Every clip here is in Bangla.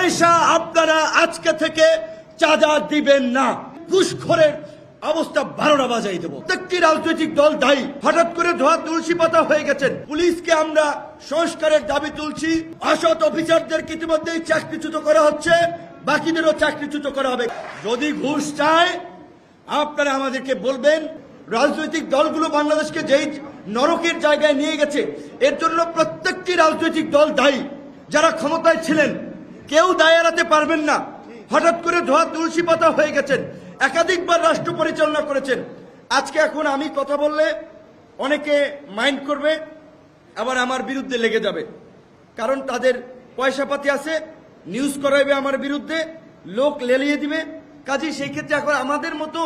পয়সা আপনারা আজকে থেকে চাঁদা দিবেন না। ঘুষখোরের অবস্থা বারোটা বাজাই দেবো। প্রত্যেকটি রাজনৈতিক দল দায়ী। হঠাৎ করে ধোয়া তুলসী পাতা হয়ে গেছেন। পুলিশকে আমরা সংস্কারের দাবি তুলছি। অসৎ অফিসারদেরকে ইতিমধ্যেই চাকরিচ্যুত করা হচ্ছে। বাকিদেরও চাকরিচ্যুত করা হবে। যদি ঘুষ চায়, আপনারা আমাদেরকে বলবেন, রাজনৈতিক দলগুলো বাংলাদেশকে যেই নরকের জায়গায় নিয়ে গেছে, এর জন্য প্রত্যেকটি রাজনৈতিক দল দায়ী। যারা ক্ষমতায় ছিলেন কেউ দায় এড়াতে পারবেন না। হঠাৎ করে ধোয়া তুলসী পাতা হয়ে গেছেন। একাধিকবার রাষ্ট্র পরিচালনা করেছেন। আজকে এখন আমি কথা বললে অনেকে মাইন্ড করবে, আবার আমার বিরুদ্ধে লেগে যাবে। কারণ তাদের পয়সাপাতি আছে, নিউজ করাইবে আমার বিরুদ্ধে, লোক লেলিয়ে দিবে। কাজেই সেই ক্ষেত্রে এখন আমাদের মতো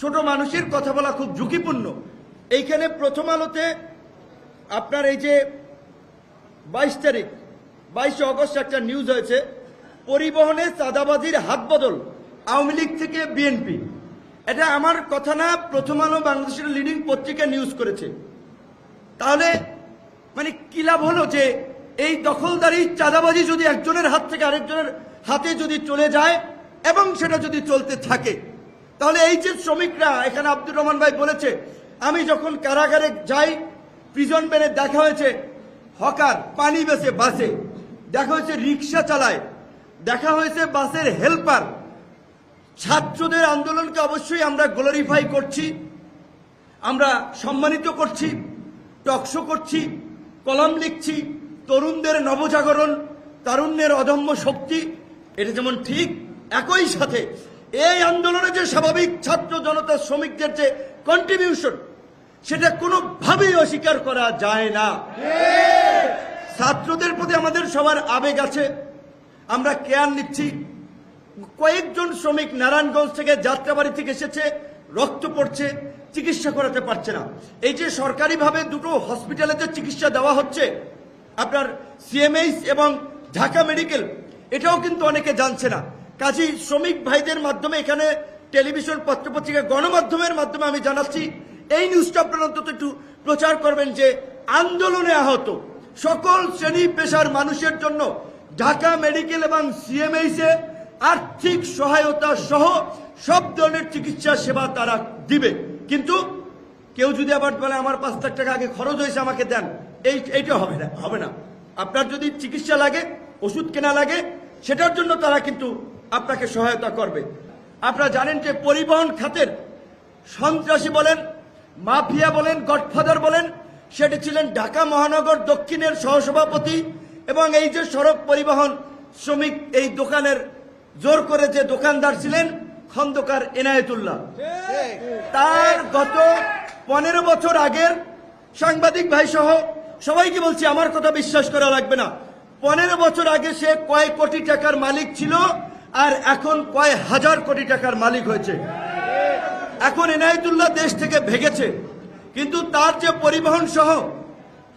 ছোট মানুষের কথা বলা খুব ঝুঁকিপূর্ণ। এইখানে প্রথম আলোতে আপনার এই যে বাইশ তারিখ, বাইশে অগস্ট একটা নিউজ হয়েছে। পরিবহনে চাঁদাবাজির হাত বদল আওয়ামী লীগ থেকে বিএনপি। এটা আমার কথা না প্রথম আলো বাংলাদেশের লিডিং পত্রিকা নিউজ করেছে। তাহলে মানে কি লাভ হলো যে এই দখলদারি, চাঁদাবাজি যদি একজনের হাত থেকে আরেকজনের হাতে যদি চলে যায় এবং সেটা যদি চলতে থাকে? তাহলে এই যে শ্রমিকরা, এখানে আব্দুর রহমান ভাই বলেছে, আমি যখন কারাগারে যাই প্রিজন ব্যানে দেখা হয়েছে, হকার, পানি বেসে বাসে। দেখা হয়েছে, রিক্সা চালায়। দেখা হয়েছে বাসের হেল্পার। ছাত্রদের আন্দোলনকে অবশ্যই আমরা গ্লোরিফাই করছি আমরা সম্মানিত করছি টকশো করছি কলম লিখছি তরুণদের নবজাগরণ তারুণ্যের অদম্য শক্তি এটা যেমন ঠিক একই সাথে এই আন্দোলনে যে স্বাভাবিক ছাত্র জনতা শ্রমিকদের যে কন্ট্রিবিউশন সেটা কোনোভাবেই অস্বীকার করা যায় না। ছাত্রদের প্রতি আমাদের সবার আবেগ আছে। আমরা কেয়ার নিচ্ছি। কয়েকজন শ্রমিক নারায়ণগঞ্জ থেকে যাত্রাবাড়ি থেকে এসেছে, রক্ত পড়ছে, চিকিৎসা করাতে পারছে না। এই যে সরকারিভাবে দুটো হসপিটালে যে চিকিৎসা দেওয়া হচ্ছে, আপনার সিএমএইচ এবং ঢাকা মেডিকেল এটাও কিন্তু অনেকে জানছে না। কাজী শ্রমিক ভাইদের মাধ্যমে এখানে টেলিভিশন, পত্রপত্রিকা, গণমাধ্যমের মাধ্যমে আমি জানাচ্ছি, এই নিউজটা আপনারা অন্তত একটু প্রচার করবেন যে আন্দোলনে আহত সকল শ্রেণি পেশার মানুষের জন্য ঢাকা মেডিকেল এবং সিএমএইচ এ আর্থিক সহায়তা সহ সব ধরনের চিকিৎসা সেবা তারা দিবে। কিন্তু কেউ যদি আবার বলে, আমার পাঁচ লাখ টাকা আগে খরচ হয়েছে, আমাকে দেন। এই, এইটা হবে না হবে না। আপনার যদি চিকিৎসা লাগে, ওষুধ কেনা লাগে, সেটার জন্য তারা কিন্তু আপনাকে সহায়তা করবে। আপনারা জানেন যে পরিবহন খাতের সন্ত্রাসী বলেন, মাফিয়া বলেন, গডফাদার বলেন, সেটি ছিলেন ঢাকা মহানগর দক্ষিণের সহসভাপতি এবং এই যে সড়ক পরিবহন শ্রমিক এই দোকানের জোর করে যে দোকানদার ছিলেন খন্দকার এনায়েতুল্লাহ। তার গত পনেরো বছর আগের সাংবাদিক ভাই সহ সবাইকে বলছি, আমার কথা বিশ্বাস করা লাগবে না। পনেরো বছর আগে সে কয় কোটি টাকার মালিক ছিল আর এখন কয় হাজার কোটি টাকার মালিক হয়েছে। এখন এনায়েতুল্লাহ দেশ থেকে ভেগেছে। কিন্তু তার যে পরিবহন সহ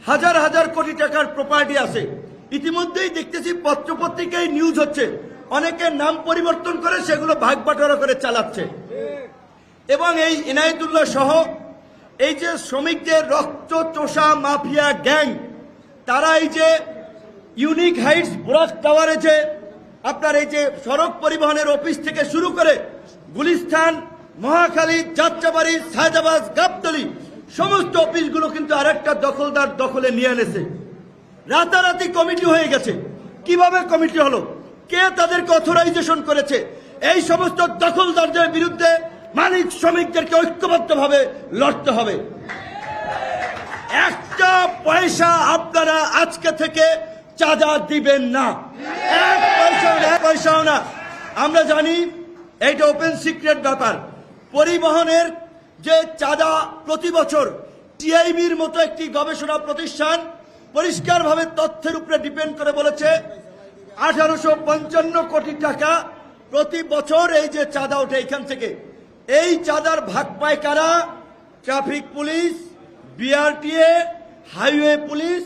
হাজার হাজার কোটি টাকার প্রপার্টি আছে ইতিমধ্যেই দেখতেছি পত্রপত্রিকায় নিউজ হচ্ছে। অনেকে নাম পরিবর্তন করে সেগুলো ভাগ বাটোয়ারা করে চালাচ্ছে। এবং এই ইনায়তুল্লাহ সহ এই যে শ্রমিকদের রক্ত চোষা মাফিয়া গ্যাং, তারা এই যে ইউনিক হাইটস ব্রক টাওয়ারে যে আপনার এই যে সড়ক পরিবহনের অফিস থেকে শুরু করে গুলিস্তান, মহাখালী, যাত্রাবাড়ি সায়দাবাদ গাবতলি, সমস্ত অফিসগুলো কিন্তু আরেকটা দখলদার দখলে নিয়ে এনেছে। রাতারাতি কমিটি হয়ে গেছে। কীভাবে কমিটি হলো? কে তাদেরকে অথরাইজেশন করেছে? এই সমস্ত দখলদারদের বিরুদ্ধে মালিক শ্রমিকদেরকে ঐক্যবদ্ধভাবে লড়তে হবে। একটা পয়সা আপনারা আজকে থেকে চাঁদা দিবেন না। এক না এক পয়সাও না। আমরা জানি এইটা ওপেন সিক্রেট ব্যাপার। পরিবহনের যে চাঁদা প্রতি বছর, টিআইবির মতো একটি গবেষণা প্রতিষ্ঠান পরিষ্কারভাবে তথ্যের উপরে ডিপেন্ড করে বলেছে, আঠারোশো পঞ্চান্ন কোটি টাকা প্রতি বছর এই যে চাঁদা ওঠে এখান থেকে। এই চাঁদার ভাগ পায় কারা? Traffic police, BRTA, highway police,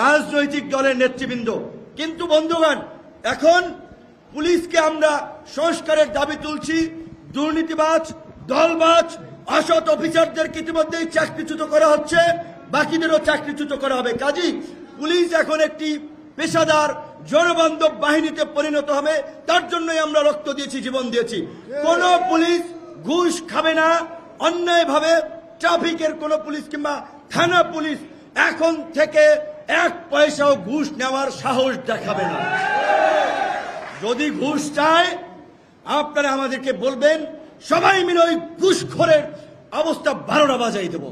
রাজনৈতিক দলের নেতৃবৃন্দ। কিন্তু বন্ধুগণ, এখন পুলিশকে আমরা সংস্কারের দাবি তুলছি, দুর্নীতিবাজ, দলবাজ, অসৎ অফিসারদেরকে ইতিমধ্যেই চাকরিচ্যুত করা হচ্ছে। বাকিদেরও চাকরিচ্যুত করা হবে। কাজী, পুলিশ এখন একটি পেশাদার জনবান্ধব বাহিনীতে পরিণত হবে। তার জন্যই আমরা রক্ত দিয়েছি, জীবন দিয়েছি। কোন পুলিশ ঘুষ খাবে না। অন্যায়ভাবে ট্রাফিকের কোন পুলিশ কিংবা থানা পুলিশ এখন থেকে এক পয়সাও ঘুষ নেওয়ার সাহস দেখাবে না। যদি ঘুষ চায়, আপনারা আমাদেরকে বলবেন, সবাই মিলে ওই ঘুষখোরের অবস্থা বারোটা বাজাই দেব।